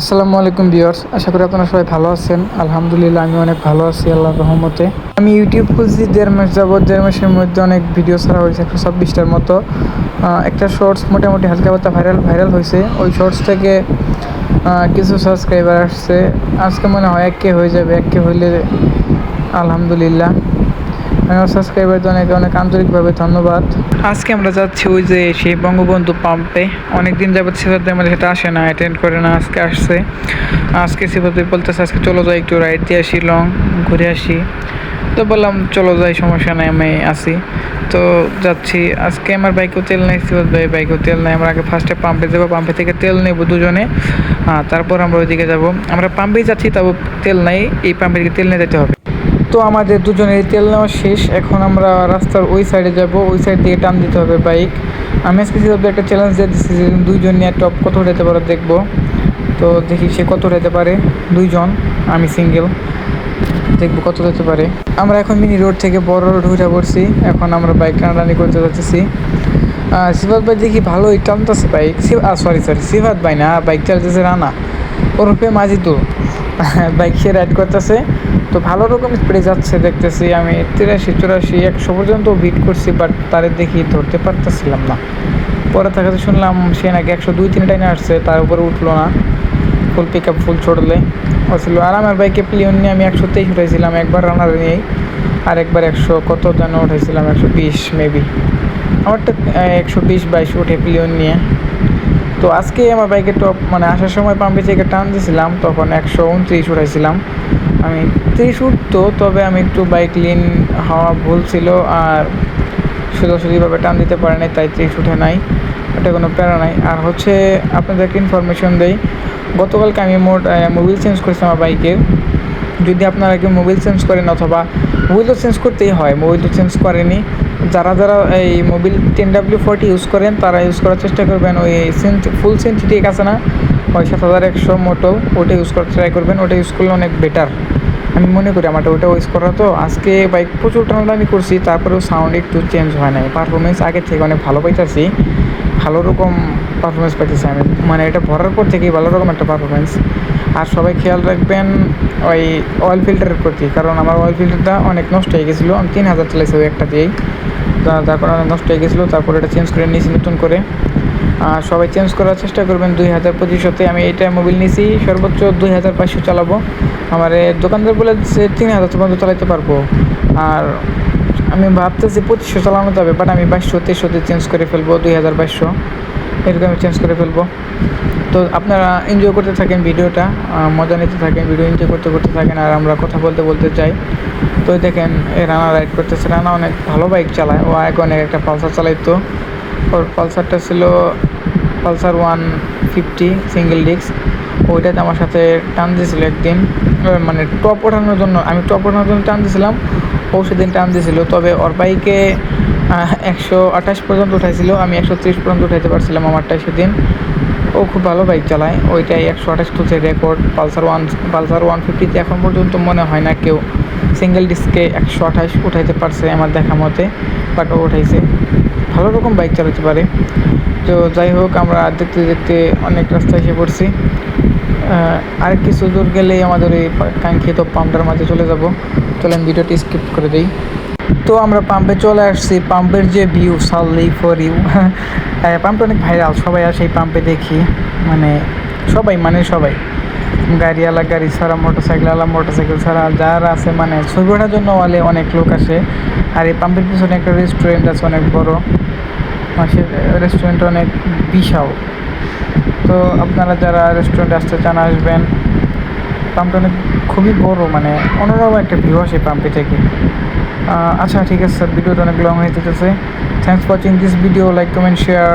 আসসালামু আলাইকুম ভিউয়ার্স, আশা করি আপনারা সবাই ভালো আছেন। আলহামদুলিল্লাহ, আমি অনেক ভালো আছি, আল্লাহর রহমতে। আমি ইউটিউব খুঁজছি দেড় মাস যাবত দেড় মাসের মধ্যে অনেক ভিডিও ছাড়া হয়েছে, একশো ছাব্বিশটার মতো। একটা শর্টস মোটামুটি হালকা পাতা ভাইরাল ভাইরাল হয়েছে। ওই শর্টস থেকে কিছু সাবস্ক্রাইবার আসছে। আজকে মনে হয় এক কে হয়ে যাবে, এক কে হইলে আলহামদুলিল্লাহ। আমার সাবস্ক্রাইবারদের অনেক অনেক আন্তরিকভাবে ধন্যবাদ। আজকে আমরা যাচ্ছি ওই যে সেই বঙ্গবন্ধু পাম্পে অনেকদিন যাবত সিফাতের মধ্যে সেটা আসে না অ্যাটেন্ড করে না, আজকে আসছে। আজকে সিফাতে বলতেছে আজকে চলো যাই, একটু রাইড দিয়ে আসি লং ঘুরে আসি। তো বললাম, চলো যাই, সমস্যা নাই, আমি আসি তো যাচ্ছি। আজকে আমার বাইকেও তেল নেই সিফাত ভাই বাইকেও তেল নেই। আমরা আগে ফার্স্টে পাম্পে যাব পাম্পে থেকে তেল নেব দুজনে। তারপর আমরা ওইদিকে যাব। আমরা পাম্পেই যাচ্ছি, তাও তেল নাই, এই পাম্পে তেল নিয়ে যেতে হবে। তো আমাদের দুজনের তেল নেওয়া শেষ। এখন আমরা রাস্তার ওই সাইডে যাব। ওই সাইড দিয়ে টান দিতে হবে বাইক আমি আজকে সিদ্ধার্থ একটা চ্যালেঞ্জ দিয়ে দিচ্ছি যে দুইজন নিয়ে টপ কত উঠাতে পারে দেখব। তো দেখি সে কত উঠাতে পারে। দুইজন, আমি সিঙ্গেল দেখব কত যেতে পারে। আমরা এখন মিনি রোড থেকে বড় রোড উঠে পড়ছি। এখন আমরা বাইক টানাটানি করতে যাচ্ছি। সিফাত ভাই দেখি ভালোই টানতেছে বাইক সরি সরি সিফাত ভাই না বাইক চালাতেছে রানা। ওরফে মাজিদুল বাইক সে রাইড করতেছে। তো ভালো রকম স্পিডে যাচ্ছে দেখতেছি আমি। তিরাশি, চুরাশি, একশো পর্যন্ত বিট করছি বাট তারে দেখি ধরতে পারতেছিলাম না। পরে থাকাতে শুনলাম সে নাকি একশো দুই তিন টাইনে আসছে, তার উপরে উঠল না। ফুল পিক আপ ফুল ছড়লে ছিল, আর আমার বাইকে প্লিয়ন নিয়ে আমি একশো তেইশ উঠেছিলাম একবার রানার নিয়েই, আর একবার একশো কত যেন উঠেছিলাম একশো বিশ মেবি আমারটা একশো বিশ, বাইশ উঠে প্লিয়ন নিয়ে। তো আজকে আমার বাইকে টপ মানে আসার সময় পাম্পে থেকে টান দিয়েছিলাম তখন একশো উনত্রিশ উঠাইছিলাম। আমি ত্রিশ উঠতো, তবে আমি একটু বাইক লিন হওয়া ভুল ছিল আর সোজাসুজিভাবে টান দিতে পারে নাই, তাই ত্রিশ উঠে নাই। এটা কোনো প্যারা নাই। আর হচ্ছে আপনাদেরকে ইনফরমেশন দেই, গতকালকে আমি মোট মোবিল চেঞ্জ করেছি আমার বাইকের যদি আপনারা কেউ মোবিল চেঞ্জ করেন অথবা মোবিল তো চেঞ্জ করতেই হয় মোবিল তো চেঞ্জ করেনি। যারা যারা এই Mobil ten W forty use করেন, তারা ইউজ করার চেষ্টা করবেন। ওই ফুল সিনথেটিক আছে না? ওই সাত হাজার একশো মোটো, ওটা ইউজ করার ট্রাই করবেন। ওটা ইউজ করলে অনেক বেটার আমি মনে করি আমারটা ওটা ইউজ করা তো। আজকে বাইক প্রচুর টানাটানি করছি, তারপরেও সাউন্ড একটু চেঞ্জ হয় নাই। পারফরমেন্স আগের থেকে অনেক ভালো পাইতেছি। ভালো রকম পারফরমেন্স পাইতেছি আমি। মানে এটা ভরার পর থেকেই ভালো রকম একটা পারফরমেন্স আর সবাই খেয়াল রাখবেন, ওই অয়েল ফিল্টারের প্রতি। কারণ আমার অয়েল ফিল্টারটা অনেক নষ্ট হয়ে গেছিল। আমি তিন হাজার চালাইছি ওই একটা দিয়েই। তার কারণে নষ্ট হয়ে গেছিল, তারপর এটা চেঞ্জ করে নিয়েছি নতুন করে। আর সবাই চেঞ্জ করার চেষ্টা করবেন দুই হাজার পঁচিশতে আমি এটা মোবিল নিয়েছি, সর্বোচ্চ দুই হাজার পাঁচশো চালাবো। আমার দোকানদার বলে যে তিন হাজার পর্যন্ত চালাতে পারব। আর আমি ভাবতেছি পঁচিশশো চালানো যাবে বাট আমি বাইশশো, তেইশশোতে চেঞ্জ করে ফেলব দুই হাজার বাইশশো। এরকম আমি চেঞ্জ করে ফেলব। তো আপনারা এনজয় করতে থাকেন ভিডিওটা মজা নিতে থাকেন ভিডিও এনজয় করতে করতে থাকেন, আর আমরা কথা বলতে বলতে চাই তো দেখেন, এ রানা রাইড করতেছে। রানা অনেক ভালো বাইক চালায়। ও আগে অনেক একটা পালসার চালাইতো। ওর পালসারটা ছিল Pulsar one fifty single disc ওইটাতে আমার সাথে টান দিয়েছিল একদিন। মানে টপ ওঠানোর জন্য, আমি টপ ওঠানোর জন্য টান দিয়েছিলাম। ও সেদিন টান দিয়েছিল। তবে ওর বাইকে একশো আঠাশ পর্যন্ত উঠাইছিল, আমি একশো ত্রিশ পর্যন্ত উঠাইতে পারছিলাম আমারটাই সেদিন। ও খুব ভালো বাইক চালায়, ওইটাই একশো আঠাশ তুলছে record Pulsar one Pulsar one ফিফটিতে এখন পর্যন্ত মনে হয় না কেউ সিঙ্গেল ডিস্কে একশো আঠাশ উঠাইতে পারছে আমার দেখা মতে বাট ও উঠাইছে। ভালো রকম বাইক চালাতে পারে। তো যাই হোক, আমরা দেখতে দেখতে অনেক রাস্তা এসে পড়ছি। আর কিছু দূর গেলেই আমাদের এই কাঙ্ক্ষিত পাম্পটার মাঝে চলে যাব। চলেন ভিডিওটি স্কিপ করে দিই। তো আমরা পাম্পে চলে আসছি। পাম্পের যে ভিউ সাললি ফর ইউ পাম্পটা অনেক ভাইরাল সবাই আসে এই পাম্পে দেখি। মানে সবাই মানে সবাই। গাড়িওয়ালা, গাড়ি ছাড়া মোটর সাইকেলওয়ালা মোটর সাইকেল ছাড়া, যারা আছে মানে ছবি ওঠার জন্য ওয়ালে অনেক লোক আসে। আর এই পাম্পের পিছনে একটা রেস্টুরেন্ট আছে, অনেক বড়। সে রেস্টুরেন্ট অনেক বিশাল। তো আপনারা যারা রেস্টুরেন্টে আসতে চান, আসবেন। পাম্পটা অনেক খুবই বড় মানে অন্যরকম একটা ভিউ আসে পাম্পে থেকে। আচ্ছা ঠিক আছে স্যার ভিডিওটা অনেক লং হয়ে যেতেছে। Thanks watching this video like comment share